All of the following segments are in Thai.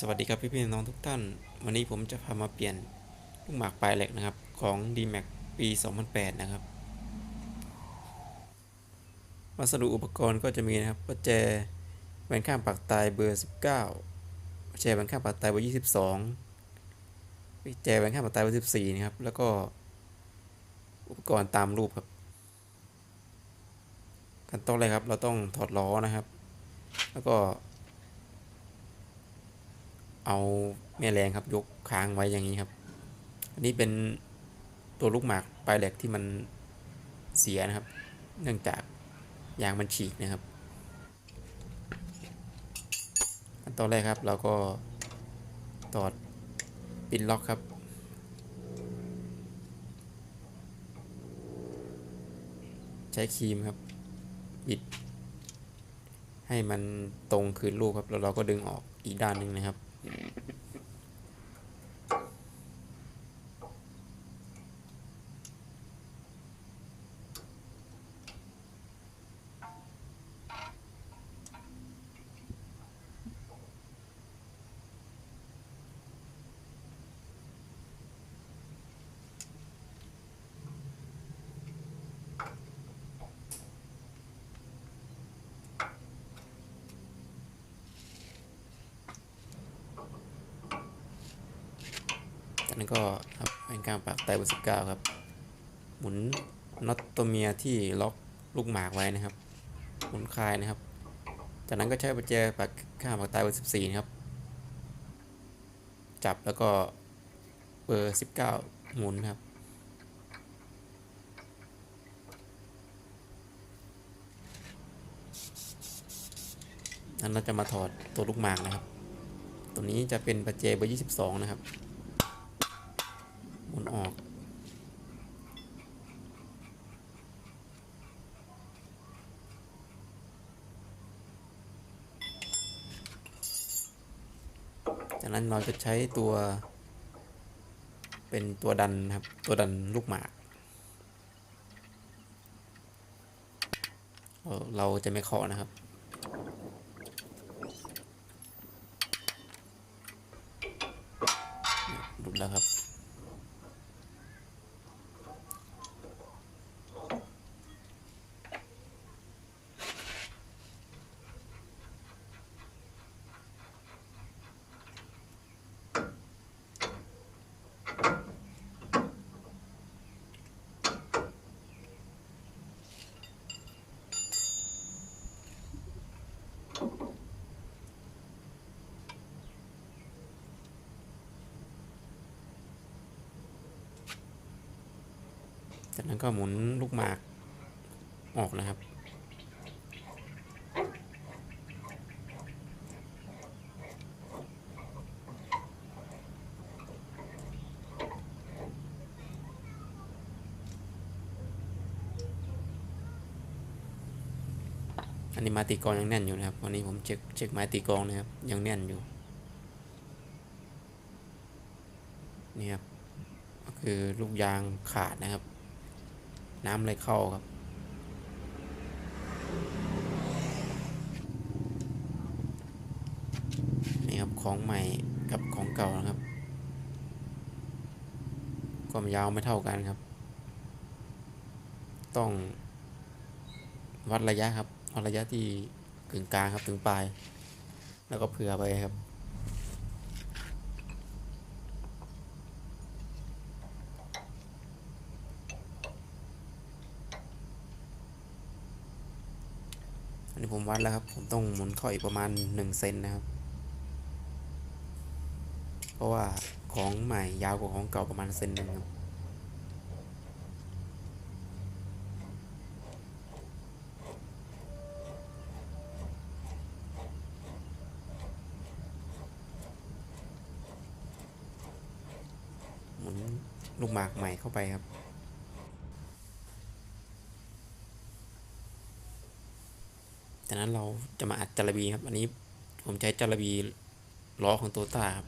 สวัสดีครับพี่พี่น้องทุกท่าน วันนี้ผมจะพามาเปลี่ยนลูกหมากปลายเหล็กนะครับของ DMAX ปี 2008 นะครับ วัสดุอุปกรณ์ก็จะมีนะครับประแจแหวนข้างปากตายเบอร์ 19ประแจแหวนข้างปากตายเบอร์ 22ประแจแหวนข้างปากตายเบอร์ 14 นะครับ แล้วก็อุปกรณ์ตามรูปครับขั้นตอนแรกครับเราต้องถอดล้อนะครับ แล้วก็ เอาแม่แรงครับยกค้างไว้อย่างนี้ครับ อันนี้เป็นตัวลูกหมากปลายแหลกที่มันเสียนะครับ เนื่องจากยางมันฉีกนะครับันตอนแรกครับเราก็ตอดปินล็อกครับ ใช้ครีมครับบิด ให้มันตรงคืนลูกครับแล้วเราก็ดึงออกอีกด้านหนึ่งนะครับ นั้นก็ครับเป็นการปากไตเบอร์สิบเก้าครับ หมุนน็อตตัวเมียที่ล็อกลูกหมากไว้นะครับ หมุนคลายนะครับ จากนั้นก็ใช้ประแจปากข้างปากไตเบอร์สิบสี่นะครับ จับแล้วก็เบอร์สิบเก้าหมุนครับนั้นเราจะมาถอดตัวลูกหมากนะครับ ตัวนี้จะเป็นประแจเบอร์ 22 นะครับ มุนออกจากนั้นเราจะใช้ตัวเป็นตัวดันครับ ตัวดันลูกหมากเอ่อเราจะไม่เคาะนะครับ หลุดแล้วครับ จากนั้นก็หมุนลูกหมากออกนะครับ อันนี้ไมาตีกองยังแน่นอยู่นะครับ วันนี้ผมเช็คเช็คไม้ตีกองนะครับ ยังแน่นอยู่ นี่ครับ ก็คือลูกยางขาดนะครับ น้ำเลยเข้าครับ นี่ครับของใหม่กับของเก่านะครับ ความยาวไม่เท่ากันครับ ต้องวัดระยะครับวัดระยะที่กึ่งกลางครับถึงปลาย แล้วก็เผื่อไปครับ อันนี้ผมวัดแล้วครับ ผมต้องหมุนเข้าอีกประมาณ1เซนนะครับ เพราะว่าของใหม่ยาวกว่าของเก่าประมาณเซนหนึ่งครับหมุนลูกหมากใหม่เข้าไปครับ จากนั้นเราจะมาอัดจารบีครับ อันนี้ผมใช้จารบีล้อของโตต้าครับ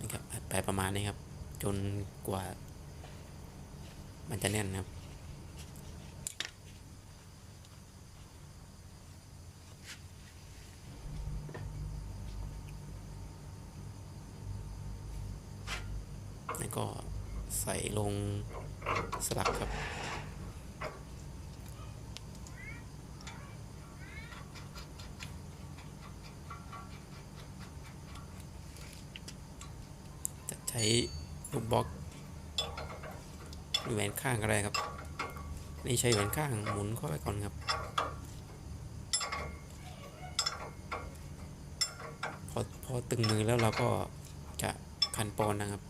นะครับไปประมาณนี้ครับ จนกว่า มันจะแน่นครับ ก็ใส่ลงสลักครับ จะใช้ลูกบล็อกหรือแหวนข้างก็ได้ครับ นี่ใช้แหวนข้างหมุนเข้าไปก่อนครับ พอพอตึงมือแล้วเราก็จะคันปอนนะครับ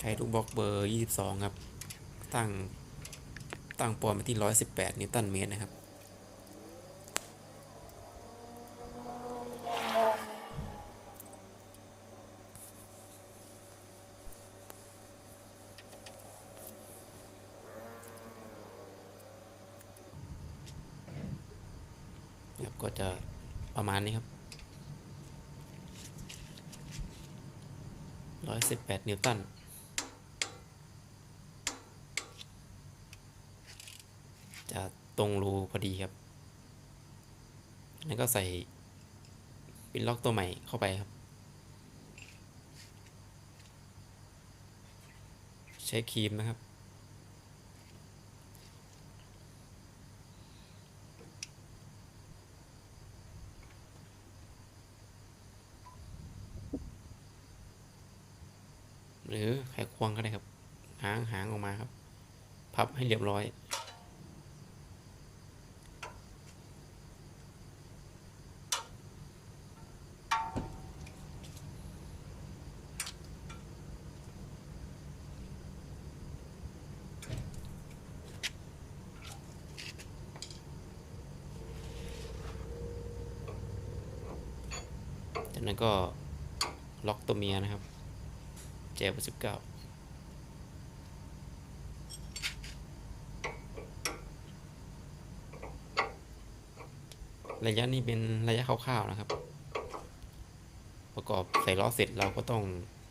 ใช้ลูกบล็อกเบอร์ 22 ครับ ตั้ง ตั้งปอนไปที่ 118 นิวตันเมตรนะครับครับก็จะประมาณนี้ครับ 118 นิวตัน จะ ตรงรูพอดีครับ แล้วก็ใส่ปินล็อกตัวใหม่เข้าไปครับ ใช้ครีมนะครับ หรือไขควงก็ได้ครับ หางหางออกมาครับ พับให้เรียบร้อย จากนั้นก็ล็อกตัวเมียนะครับ แจบสิบเก้าระยะนี้เป็นระยะคร่าวๆนะครับ ประกอบใส่ล้อเสร็จเราก็ต้อง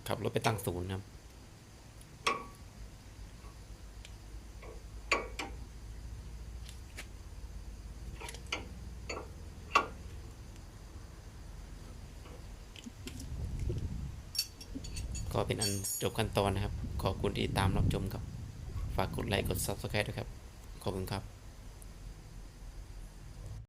ขับรถไปตั้งศูนย์ครับ ก็เป็นอันจบขั้นตอนนะครับ ขอบคุณที่ตามรับชมครับ ฝากกดไลค์กด Subscribe ด้วยครับ ขอบคุณครับ